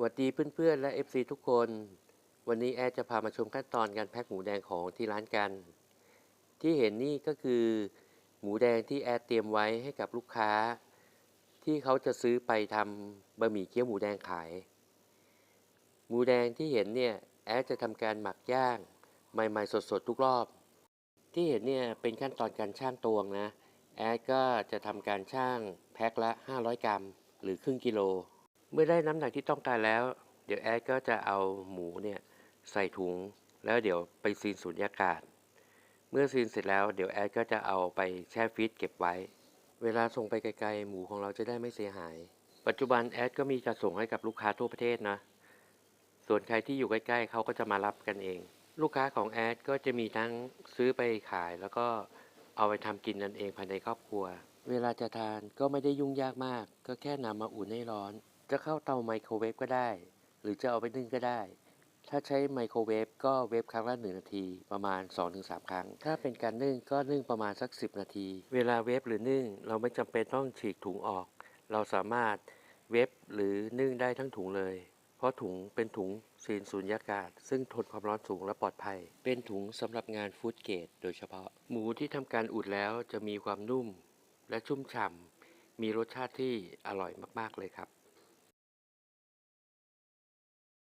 สวัสดีเพื่อนๆและ FC ทุกคน วันนี้แอดจะพามาชมขั้นตอนการแพ็คหมูแดงของที่ร้านกัน ที่เห็นนี่ก็คือ หมูแดงที่แอดเตรียมไว้ให้กับลูกค้า ที่เขาจะซื้อไปทำบะหมี่เกี๊ยวหมูแดงขาย หมูแดงที่เห็นเนี่ยแอดจะทำการหมักย่าง ใหม่ๆสดๆทุกรอบ ที่เห็นเนี่ยเป็นขั้นตอนการช่างตวงนะแอดก็จะทำการช่างแพ็คละ 500 กรัม หรือครึ่งกิโล เมื่อได้น้ำหนักที่ต้องการแล้ว เดี๋ยวแอดก็จะเอาหมูเนี่ยใส่ถุง แล้วเดี๋ยวไปซีนสูญญากาศ เมื่อซีนเสร็จแล้วเดี๋ยวแอดก็จะเอาไปแช่ฟรีซเก็บไว้ เวลาส่งไปไกลๆหมูของเราจะได้ไม่เสียหาย ปัจจุบันแอดก็มีจัดส่งให้กับลูกค้าทั่วประเทศนะ ส่วนใครที่อยู่ใกล้ๆเขาก็จะมารับกันเอง ลูกค้าของแอดก็จะมีทั้งซื้อไปขายแล้วก็เอาไปทำกินนั่นเองภายในครอบครัว เวลาจะทานก็ไม่ได้ยุ่งยากมาก ก็แค่นำมาอุ่นให้ร้อน จะเข้าเตาไมโครเวฟก็ได้ หรือจะเอาไปนึ่งก็ได้ ถ้าใช้ไมโครเวฟก็เวฟครั้งละ1นาทีประมาณ 2-3 ครั้ง ถ้าเป็นการนึ่งก็นึ่งประมาณสัก 10 นาที เวลาเวฟหรือนึ่งเราไม่จำเป็นต้องฉีกถุงออก เราสามารถเวฟหรือนึ่งได้ทั้งถุงเลย เพราะถุงเป็นถุงซีนสูญญากาศ ซึ่งทนความร้อนสูงและปลอดภัย เป็นถุงสำหรับงานฟู้ดเกรดโดยเฉพาะ หมูที่ทำการอุดแล้วจะมีความนุ่ม และชุ่มฉ่ำมีรสชาติที่อร่อยมาก ๆ เลยครับ